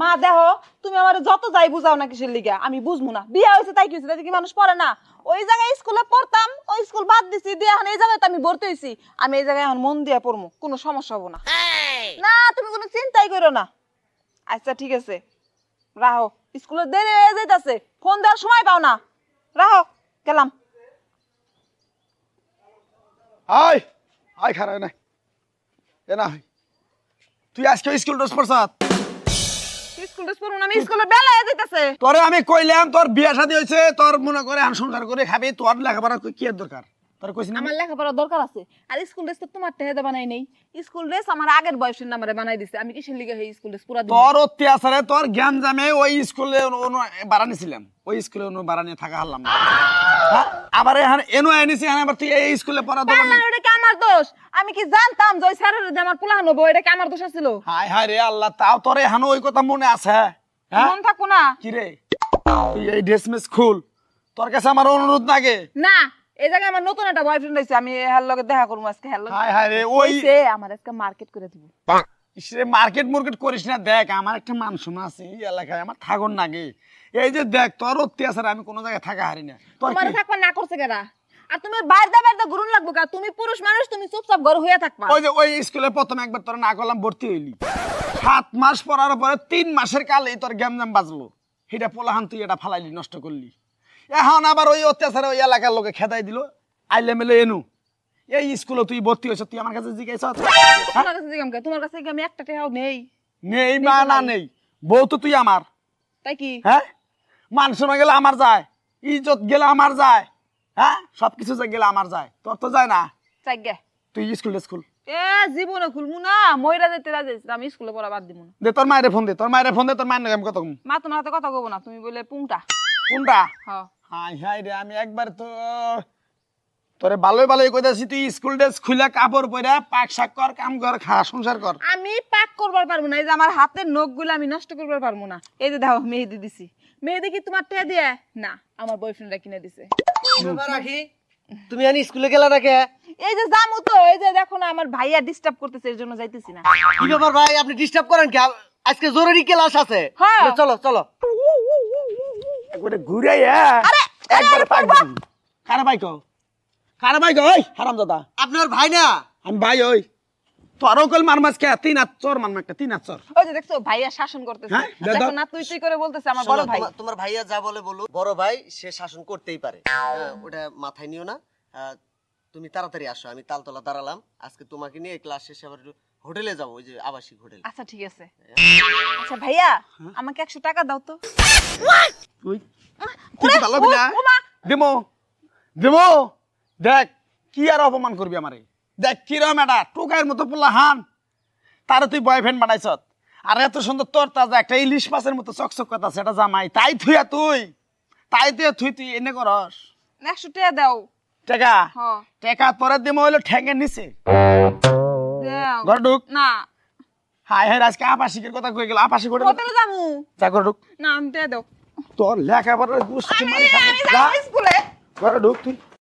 মা দেখো তুমি আমার যত যাই বুঝাও না কিসের লিগা, আমি বুঝব না। বিয়া হয়েছে, তাই কি হয়েছে? তাই কি মানুষ পড়ে না? ওই জায়গায় স্কুলে পড়তাম, ওই স্কুল বাদ দিছি, দিয়ে এখন এই জায়গায় আমি ভর্তি হয়েছি আমি এই জায়গায় এখন মন দিয়ে পড়ব কোনো সমস্যা হব না। না, তুমি কোনো চিন্তাই করো না। আচ্ছা ঠিক আছে। রাহো, স্কুলে দেরি হয়ে যাইতাছে, ফোন দেওয়ার সময় পাও না। রাহো, গেলাম। আয় আয় খারাপ না এ না তুই আজকে স্কুল ড্রেস পরসাত স্কুল ড্রেস পরবো না আমি স্কুলে বেলা যাইতাছে। তোরে আমি কইলাম তোর বিয়া শাদী হয়েছে তোর মনে করে আন সংসার করে খাবি তোর লেখাপড়া কি এর দরকার? তোর কইছি না? আমার লেখাপড়ার দরকার আছে। আর স্কুল ড্রেস তো তোমার বানাই নেই। স্কুল ড্রেস আমার আগের বয়সের নাম্বারে বানাই দিছে। আমি কিসের লিগে এই স্কুল ড্রেস পুরা দিন? তোর অত্যাচারে তোর জ্ঞান জামে ওই স্কুলে বাড়ানি ছিলাম ওই স্কুলে অনু বাড়ানি থাকা হারলাম হ্যাঁ? আবার এখানে এনো এনেছি এখানে আবার তুই এই স্কুলে পড়া দেবো না, এটা কি আমার দোষ? আমি কি জানতাম যে ওই স্যারের যে আমার পোলা হব? এটা কি আমার দোষ ছিল হায় হায় রে আল্লাহ তাও তোর এখানে ওই কথা মনে আছে? হ্যাঁ? মন থাকো না। কি রে? তুই এই ড্রেস মেস খুল। তোর কাছে আমার অনুরোধ লাগে না এই জায়গায় আমার নতুন একটা বয়ফ্রেন্ড হয়েছে আমি হ্যার লগে দেখা করব আজকে হ্যার লগে। হায় হায় রে ওই হইছে, আমার আজকে মার্কেট করে দিব। ইসরে মার্কেট মার্কেট করিস না দেখ আমার একটা মান শোনা আছে এই এলাকায় আমার থাকুন নাগে এই যে দেখ তোর অত্যাচার আমি কোনো জায়গায় থাকা হারি না। তোর থাকবা না করছে কেরা আর তুমি বাইরে বাইরে ঘুরুন লাগবো কা তুমি পুরুষ মানুষ তুমি চুপচাপ ঘর হয়ে থাকবা। ওই যে ওই স্কুলে প্রথম একবার তোর না করলাম ভর্তি হইলি। সাত মাস পড়ার পরে তিন মাসের কালেই তোর গ্যামজাম বাজলো। সেটা পোলাহান তুই এটা ফালাইলি নষ্ট করলি। এখন আবার ওই অত্যাচারে ওই এলাকার লোকে খেদাই দিল। আইলে মেলে এনু। এই স্কুলে তুই ভর্তি হয়েছ তুই আমার কাছে জিজ্ঞাসা তোমার কাছে জিজ্ঞাম কে? তোমার কাছে আমি একটা টাকাও নেই? নেই মা না নেই। বউ তো তুই আমার। তাই কি? হ্যাঁ? মান শোনা গেলে আমার যায়। ইজ্জত গেলে আমার যায়। হ্যাঁ? সব কিছু যা গেলে আমার যায়। তোর তো যায় না। চাই গে। তুই স্কুল স্কুল এ জীবনে খুলমু না। ময়রা যেতে রাজি আমি স্কুলে পড়া বাদ না। দে তোর মায়ের ফোন দে তোর মায়ের ফোন দে তোর মায়ের নাকি আমি কত কম মা তোমার হাতে কথা কব না। তুমি বলে পুংটা। কোনটা হ্যাঁ। হাই হাই রে আমি একবার তো তোরে ভালোই ভালোই কইতাছি তুই স্কুল ড্রেস খুলে কাপড় পরে পাক শাক কর কাম কর খা সংসার কর। আমি পাক করবার পারব না। এই যে আমার হাতের নখগুলো আমি নষ্ট করবার পারব না। এই যে দেখো মেহেদি দিছি। মেহেদি কি তোমার টেয়া দিয়ে? না আমার বয়ফ্রেন্ডরা কিনে দিছে। রাখি তুমি আনি স্কুলে গেলা না কে এই যে জামু তো এই যে দেখো না আমার ভাইয়া ডিস্টার্ব করতেছে এর জন্য যাইতেছি না। কি ব্যাপার ভাই আপনি ডিস্টার্ব করেন কি? আজকে জরুরি ক্লাস আছে। হ্যাঁ। চলো চলো। একবারে ঘুরাই একবারে পাগল। দিবি। কারে ভাই কও? কারে ভাই কই ওই হারাম দাদা আপনার ভাই না? আমি ভাই ওই। তোরও কল মার মাছ কে তিন হাত চর মার একটা তিন হাত চর ওই যে দেখছ ভাইয়া শাসন করতেছে হ্যাঁ, দেখো না তুই তুই করে বলতেছে আমার বড় ভাই তোমার- ভাইয়া যা বলে বলো বড় ভাই সে শাসন করতেই পারে হ্যাঁ, ওটা মাথায় নিও না তুমি তাড়াতাড়ি আসো আমি তালতলা দাঁড়ালাম আজকে তোমাকে নিয়ে ক্লাস শেষে আবার হোটেলে যাব ওই যে আবাসিক হোটেল আচ্ছা ঠিক আছে আচ্ছা ভাইয়া আমাকে একশো টাকা দাও তো তুই তুই ভালো বিনা দেমো দেমো দেখ কি আর অপমান করবি আমারে দেখ কিরম এটা? টোকাইয়ের মতো পোলা হান। তারে তুই বয়ফ্রেন্ড বানাইছ আর এত সুন্দর তোর তাজা একটা ইলিশ মাছের মতো চকচক কথা সেটা জামাই। তাই থুইয়া তুই। তাই তুই থুই তুই এনে করস। একশো টাকা দাও। টেকা? টেকা তোরে দিমো হইল ঠ্যাঙ্গের নিচে। দাও। ঘর ঢুক। না। হাই হাই আজকে আপাসিকের কথা কই গেল। আপাসিক হোটেল হোটেলে যাব যা ঘর ঢুক। না আমি দাও। তোর লেখাপড়ার খাবি। আমি যা স্কুলে। ঘরে ঢুক তুই।